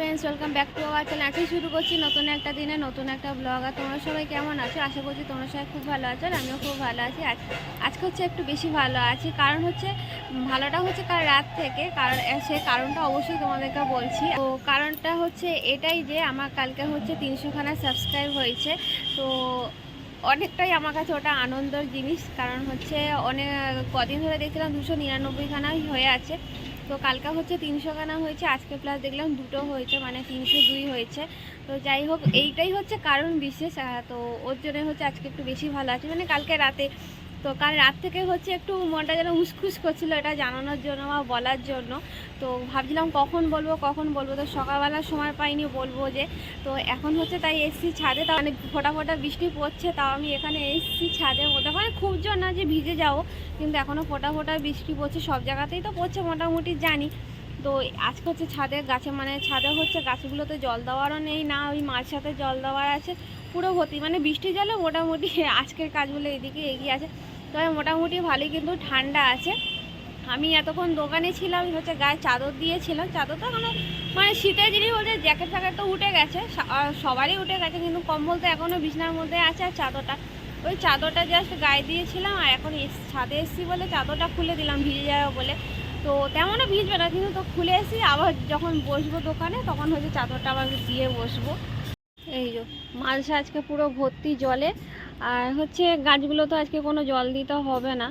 Friends welcome back to our channel আজকে শুরু করছি নতুন একটা দিনে নতুন একটা ব্লগ আর তোমরা সবাই কেমন আছো? আশা করছি তোমরা সবাই খুব ভালো আছো আর আমিও খুব ভালো আছি। আজ আজকে হচ্ছে একটু বেশি ভালো আছি। কারণ হচ্ছে ভালোটা হচ্ছে কাল রাত থেকে। কারণ সে কারণটা অবশ্যই তোমাদেরকে বলছি। তো কারণটা হচ্ছে এটাই যে আমার কালকে হচ্ছে তিনশোখানা সাবস্ক্রাইব হয়েছে। তো অনেকটাই আমার কাছে ওটা আনন্দের জিনিস। কারণ হচ্ছে অনেক কদিন ধরে দেখছিলাম দুশো নিরানব্বইখানাই হয়ে আছে। তো কালকে হচ্ছে তিনশো কানা হয়েছে, আজকে প্লাস দেখলাম দুটো হয়েছে মানে তিনশো দুই হয়েছে। তো যাই হোক, এইটাই হচ্ছে কারণ বিশেষ তো ওর জন্য হচ্ছে আজকে একটু বেশি ভালো আছে। মানে কালকে রাতে তো কাল রাত থেকে হচ্ছে একটু মনটা যেন উসখুস করছিল এটা জানানোর জন্য বা বলার জন্য। তো ভাবছিলাম কখন বলব কখন বলব? তো সকালবেলার সময় পাইনি বলব যে, তো এখন হচ্ছে তাই এসছি ছাদে। তাও অনেক ফোটা ফোটা বৃষ্টি পড়ছে, তাও আমি এখানে এসছি ছাদের মধ্যে মানে খুব জোর না যে ভিজে যাব, কিন্তু এখনও ফোটা ফোটা বৃষ্টি পড়ছে সব জায়গাতেই তো পড়ছে, মোটামুটি জানি। তো আজকে হচ্ছে ছাদে গাছে মানে ছাদে হচ্ছে গাছগুলোতে জল দেওয়ারও নেই, না ওই মাঝ সাথে জল দেওয়ার আছে, পুরো ভর্তি। মানে বৃষ্টি জলে মোটামুটি আজকের কাজগুলো এদিকে এগিয়ে আছে। তবে মোটামুটি ভালোই কিন্তু ঠান্ডা আছে। আমি এতক্ষণ দোকানে ছিলাম হচ্ছে গায়ে চাদর দিয়েছিলাম। চাদর তো এখনও মানে শীতের জিনিস বলতে জ্যাকেট ফ্যাকেট তো উঠে গেছে সবারই উঠে গেছে, কিন্তু কম্বল তো এখনও বিছনার মধ্যে আছে আর চাদরটা। ওই চাদরটা জাস্ট গায়ে দিয়েছিলাম আর এখন ছাদে এসেছি বলে চাদরটা খুলে দিলাম, ভিজে যাবে বলে। তো তেমনও ভিজবে না, কিন্তু তো খুলে এসি আবার যখন বসবো দোকানে তখন হচ্ছে চাদরটা আবার দিয়ে বসবো। এই যে, মালসা আজকে পুরো ভর্তি জলে। আর হচ্ছে গাছগুলো তো আজকে কোনো জল দিতে হবে না।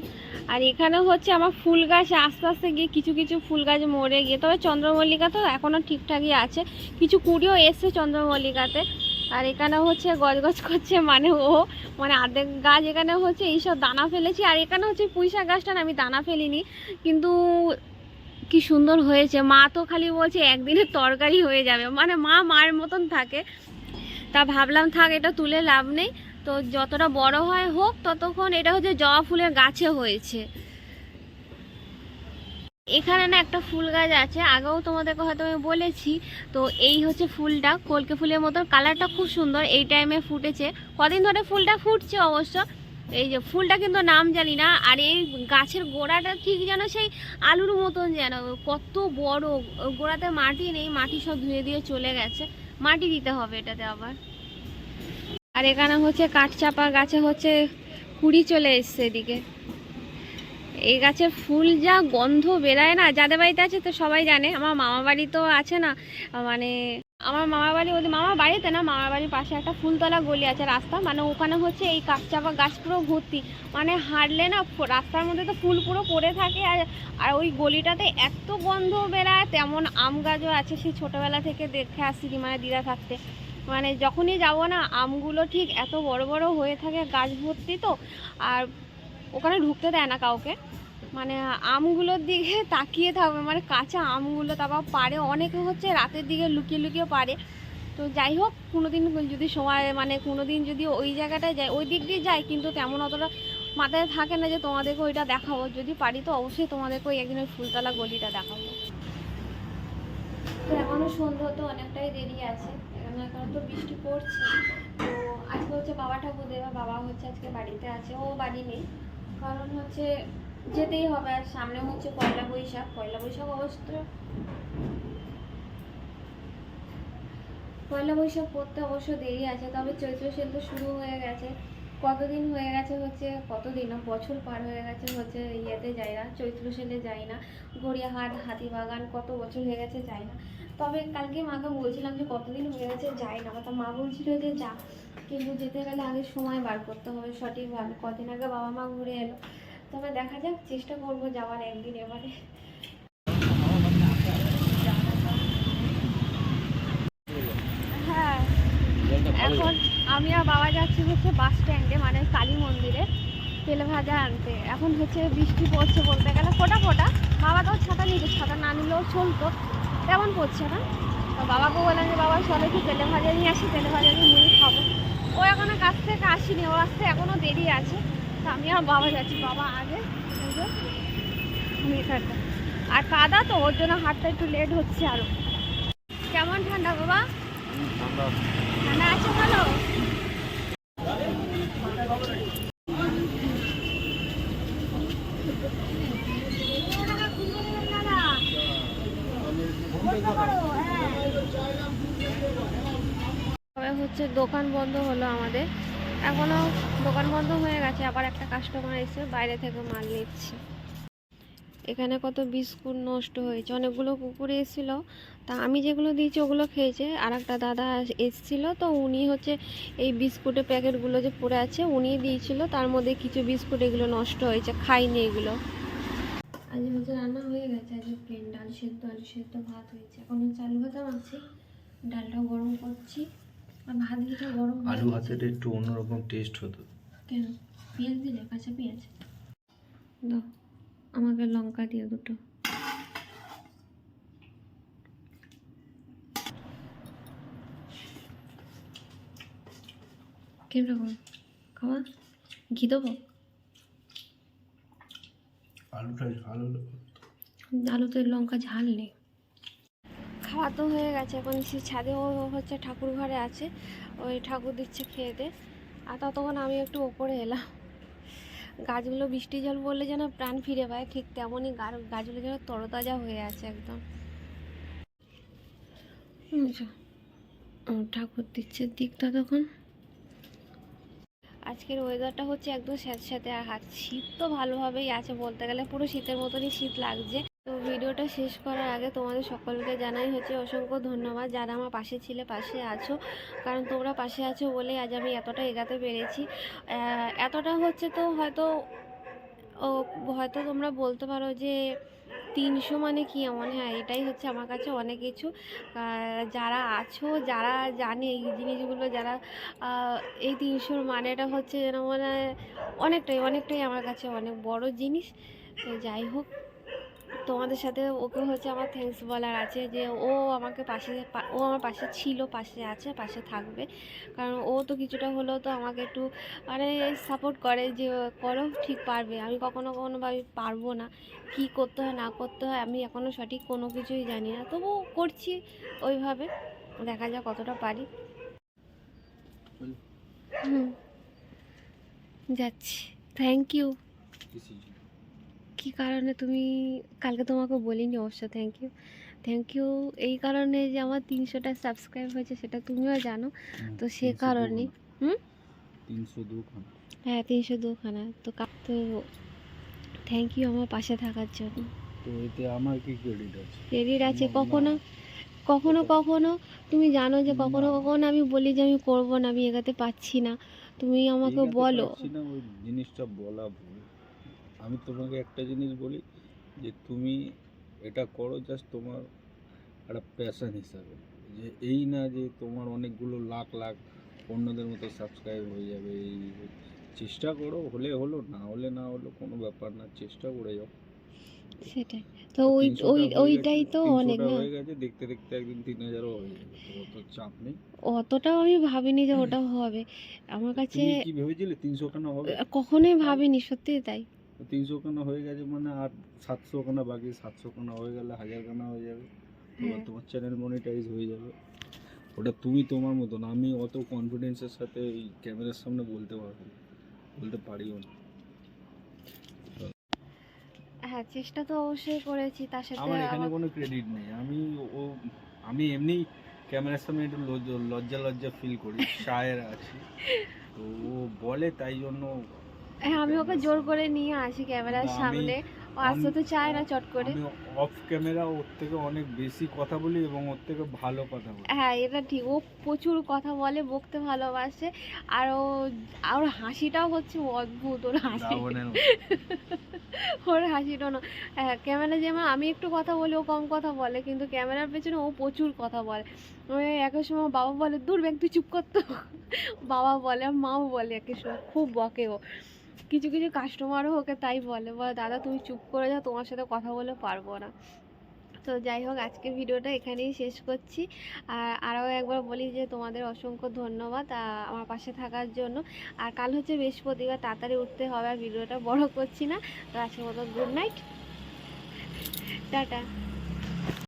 আর এখানে হচ্ছে আমার ফুল গাছ আস্তে আস্তে গিয়ে কিছু কিছু ফুল গাছ মরে গিয়ে, তবে চন্দ্রমল্লিকা তো এখনও ঠিকঠাকই আছে। কিছু কুড়িও এসছে চন্দ্রমল্লিকাতে। আর এখানে হচ্ছে গজগজ করছে মানে ও মানে আর্ধেক গাছ এখানে হচ্ছে এইসব দানা ফেলেছি। আর এখানে হচ্ছে পুঁইশাক গাছটা আমি দানা ফেলিনি, কিন্তু কি সুন্দর হয়েছে। মা তো খালি বলছে একদিনের তরকারি হয়ে যাবে। মানে মা মায়ের মতন থাকে। তা ভাবলাম থাক, এটা তুলে লাভ নেই। তো যতটা বড় হয় হোক, ততক্ষণ এটা হচ্ছে জবা ফুলের গাছে হয়েছে। এখানে না একটা ফুল গাছ আছে, আগেও তোমাদেরকে হয়তো আমি বলেছি, তো এই হচ্ছে ফুলটা, কলকে ফুলের মতন কালারটা খুব সুন্দর, এই টাইমে ফুটেছে। কদিন ধরে ফুলটা ফুটছে অবশ্য, এই যে ফুলটা কিন্তু নাম জানি না, আর এই গাছের গোড়াটা ঠিক যেন সেই আলুর মতন যেন, কত বড়, গোড়াতে মাটি নেই, মাটি সব ধুয়ে দিয়ে চলে গেছে। মাটি দিতে হবে এটাতে আবার। আর এখানে হচ্ছে কাঠচাপা, গাছে হচ্ছে কুড়ি চলে এসছে এদিকে। এই গাছে ফুল যা গন্ধ বেরায় না, যাদের বাড়িতে আছে তো সবাই জানে, আমার মামা বাড়ি তো আছে না মানে আমার মামা বাড়ি ওদের মামা বাড়িতে না, মামার বাড়ির পাশে একটা ফুলতলা গলি আছে রাস্তা মানে ওখানে হচ্ছে এই কাঠচাপা গাছ পুরো ভর্তি মানে হাঁটলে না রাস্তার মধ্যে তো ফুল পুরো পড়ে থাকে আর আর ওই গলিটাতে এত গন্ধ বেরায়, তেমন আম গাছও আছে সেই ছোটোবেলা থেকে দেখে আসছি কি মানে দিদা থাকতে। মানে যখনই যাব না, আমগুলো ঠিক এত বড় বড় হয়ে থাকে গাছ ভর্তি তো, আর ওখানে ঢুকতে দেয় না কাউকে। মানে আমগুলোর দিকে তাকিয়ে থাকবে মানে কাঁচা আমগুলো তারপর পারে অনেকে হচ্ছে, রাতের দিকে লুকিয়ে লুকিয়ে পারে তো যাই হোক, কোনোদিন যদি সময় মানে কোনোদিন যদি ওই জায়গাটায় যায় ওই দিক দিয়ে যায় কিন্তু তেমন অতটা মাথায় থাকে না যে তোমাদেরকে ওইটা দেখাবো। যদি পারি তো অবশ্যই তোমাদেরকে ওই একদিন ওই ফুলতলা গলিটা দেখাবো। তো এখনও সন্ধ্যা, তো অনেকটাই দেরি আছে। এখন তো বৃষ্টি পড়ছে। তো আজকে হচ্ছে বাবা ঠাকুর দেবা বাবা হচ্ছে আজকে বাড়িতে আছে, ও বাড়ি নেই। কারণ হচ্ছে যেতেই হবে আর সামনে হচ্ছে পয়লা বৈশাখ। পয়লা বৈশাখ অবশ্য পয়লা বৈশাখ পড়তে অবশ্য দেরি আছে, তবে চৈত্র তো শুরু হয়ে গেছে। কতদিন হয়ে গেছে হচ্ছে, কতদিন বছর পার হয়ে গেছে হচ্ছে ইয়েতে যাই না, চৈত্র সেলে যাই না। গড়িয়াহাট, হাতিবাগান কত বছর হয়ে গেছে যাই না। তবে কালকে মাকে বলছিলাম যে কতদিন হয়ে গেছে যাই না তা মা বলছিল যে যা কিন্তু যেতে গেলে আগে সময় বার করতে হবে সঠিকভাবে কদিন আগে বাবা মা ঘুরে এলো। তবে দেখা যাক চেষ্টা করব যাওয়ার একদিন এবারে। হ্যাঁ এখন আমি আর বাবা যাচ্ছি হচ্ছে বাস স্ট্যান্ডে মানে কালী মন্দিরে তেলে ভাজা আনতে। এখন হচ্ছে বৃষ্টি পড়ছে বলতে গেলে ফোটা ফোটা। বাবা তো ছাতা নিতে ছাতা না নিলেও চলতো। তেমন পড়ছে না। তো বাবাকে বললাম যে বাবা চলো একটু তেলে ভাজা নিয়ে আসি তেলে ভাজা নিয়ে মুড়ি খাব। ও এখনও কাছ থেকে আসিনি ও আসতে এখনও দেরি আছে। তো আমি আর বাবা যাচ্ছি বাবা আগে এই থাকব আর কাদা তো ওর জন্য হাতটা একটু লেট হচ্ছে আরও। কেমন ঠান্ডা বাবা? ঠান্ডা আছে ভালো দাদা, বলতে পারো, হ্যাঁ। হচ্ছে দোকান বন্ধ হলো আমাদের। এখনও দোকান বন্ধ হয়ে গেছে, আবার একটা কাস্টমার এসে বাইরে থেকে মাল নিচ্ছে। এখানে কত বিস্কুট নষ্ট হয়েছে, অনেকগুলো কুকুর এসেছিল। তা আমি যেগুলো দিয়েছি ওগুলো খেয়েছে আর একটা দাদা এসেছিল, তো উনি হচ্ছে এই বিস্কুটের প্যাকেটগুলো যে পড়ে আছে উনি দিয়েছিল, তার মধ্যে কিছু বিস্কুট এগুলো নষ্ট হয়েছে, খাইনি এগুলো। আজ হচ্ছে রান্না হয়ে গেছে, আজকে প্লেন ডাল সেদ্ধ, আলু সেদ্ধ, ভাত হয়েছে। এখন চালু ভাত আছে ডালটা গরম করছি। আর ভাত দিটা গরম আলু। ভাতের একটু অন্যরকম টেস্ট হতো। কেন? পেঁয়াজ দিলে কাঁচা পেঁয়াজ দাও আমাকে লঙ্কা দিও দুটো। কীরকম? খাওয়া? ঘি দেবো? আলুটা ঝাল আলুতে লঙ্কা ঝাল নেই। খাওয়া তো হয়ে গেছে। এখন সে ছাদে ও হচ্ছে ঠাকুর ঘরে আছে। ওই ঠাকুর দিচ্ছে খেতে আর ততক্ষণ আমি একটু ওপরে এলাম। গাছগুলো বৃষ্টি জল বললে যেন প্রাণ ফিরে পায়। ঠিক তেমনই গাছগুলো যেন তরতাজা হয়ে আছে একদম। ঠাকুর দিচ্ছে দিকটা তখন আজকের ওয়েদারটা হচ্ছে একদম স্যাঁতস্যাঁতে আর হাত শীত তো ভালোভাবেই আছে বলতে গেলে। পুরো শীতের মতনই শীত লাগছে। তো ভিডিওটা শেষ করার আগে তোমাদের সকলকে জানাই হচ্ছে অসংখ্য ধন্যবাদ যারা আমার পাশে ছিলে, পাশে আছো। কারণ তোমরা পাশে আছো বলেই আজ আমি এতটা এগাতে পেরেছি। এতটা হচ্ছে তো হয়তো, ও, হয়তো তোমরা বলতে পারো যে তিনশো মানে কি এমন হ্যাঁ এটাই হচ্ছে আমার কাছে অনেক কিছু। যারা আছো, যারা জানে এই জিনিসগুলো, যারা এই তিনশোর মানেটা হচ্ছে যেন মানে অনেকটাই অনেকটাই আমার কাছে অনেক বড় জিনিস। তো যাই হোক তোমাদের সাথে ওকে হচ্ছে আমার থ্যাঙ্কস বলার আছে যে ও আমাকে পাশে ও আমার পাশে ছিল পাশে আছে পাশে থাকবে। কারণ ও তো কিছুটা হলেও তো আমাকে একটু মানে সাপোর্ট করে যে করো ঠিক পারবে। আমি কখনো কখনো ভাবি পারব না। কি করতে হয় না করতে হয় আমি এখনও সঠিক কোনো কিছুই জানি না। তবু করছি ওইভাবে দেখা যাক কতটা পারি। হুম। যাচ্ছি। থ্যাংক ইউ কী কারণে তুমি কালকে তোমাকে বলিনি অবশ্য থ্যাংক ইউ থ্যাংক ইউ এই কারণে যে আমার তিনশোটা সাবস্ক্রাইব হয়েছে সেটা তুমিও জানো তো সে কারণে। হুম? তিনশো দুখানা। হ্যাঁ তিনশো দুখানা। তো তো থ্যাংক ইউ আমার পাশে থাকার জন্য। তো এতে আমার কি ক্রেডিট আছে? ক্রেডিট আছে কখনো? কখনো কখনো? তুমি জানো যে কখনো। কখনো আমি বলি যে আমি করব না আমি এগাতে পাচ্ছি না। তুমি আমাকে বলো। পারছি জিনিসটা বলা ভুল। আমি তোমাকে একটা জিনিস বলি যে তুমি এটা করো জাস্ট তোমার একটা প্যাশন হিসাবে। যে এই না যে তোমার অনেকগুলো লাখ লাখ অন্যদের মতো সাবস্ক্রাইব হয়ে যাবে এই চেষ্টা করো হলে হলো না হলে না হলো কোনো ব্যাপার না চেষ্টা করে যাও। সেটাই। তো ওই ওই ওইটাই তো অনেক না? হয়ে গেছে দেখতে দেখতে একদিন তিন হাজারও হয়ে যাবে অত চাপ নেই। অতটাও আমি ভাবিনি যে ওটা হবে। আমার কাছে কি ভেবেছিলে তিনশো খানা হবে? কখনোই ভাবিনি সত্যি তাই। তিনশো খানা হয়ে গেছে মানে আর সাতশো খানা বাকি সাতশো খানা হয়ে গেলে হাজার খানা হয়ে যাবে হ্যাঁ। তোমার চ্যানেল মনিটাইজ হয়ে যাবে ওটা তুমি তোমার মতন আমি অত কনফিডেন্সের সাথে এই ক্যামেরার সামনে বলতে পারব। বলতে পারিও না হ্যাঁ চেষ্টা তো অবশ্যই করেছি তার সাথে আমার এখানে কোনো ক্রেডিট নেই আমি ও আমি এমনি ক্যামেরার সামনে একটু লজ্জা- লজ্জা ফিল করি শায়ের আছি তো ও বলে তাই জন্য আমি ওকে জোর করে নিয়ে আসি ক্যামেরার সামনে। ও আসতে তো চায় না চট করে। অফ ক্যামেরা ওর থেকে অনেক বেশি কথা বলি এবং ওর থেকে ভালো কথা বলি। হ্যাঁ এটা ঠিক। ও প্রচুর কথা বলে বকতে ভালোবাসে। আর ও আর হাসিটাও হচ্ছে অদ্ভুত ওর হাসি। ওর হাসিটা না। হ্যাঁ ক্যামেরা যেমন আমি একটু কথা বলি ও কম কথা বলে কিন্তু ক্যামেরার পেছনে ও প্রচুর কথা বলে। ওই একই সময় বাবা বলে দূর ব্যাগ তুই চুপ করতো বাবা বলে আর মাও বলে একই সময়। খুব বকে ও। কিছু কিছু কাস্টমারও ওকে তাই বলে বলে, দাদা, তুমি চুপ করে যাও, তোমার সাথে কথা বলে পারব না। তো যাই হোক আজকে ভিডিওটা এখানেই শেষ করছি। আর আরও একবার বলি যে তোমাদের অসংখ্য ধন্যবাদ আমার পাশে থাকার জন্য। আর কাল হচ্ছে বৃহস্পতিবার, তাড়াতাড়ি উঠতে হবে, আর ভিডিওটা বড় করছি না। তো আজকের মতো গুড নাইট। টাটা।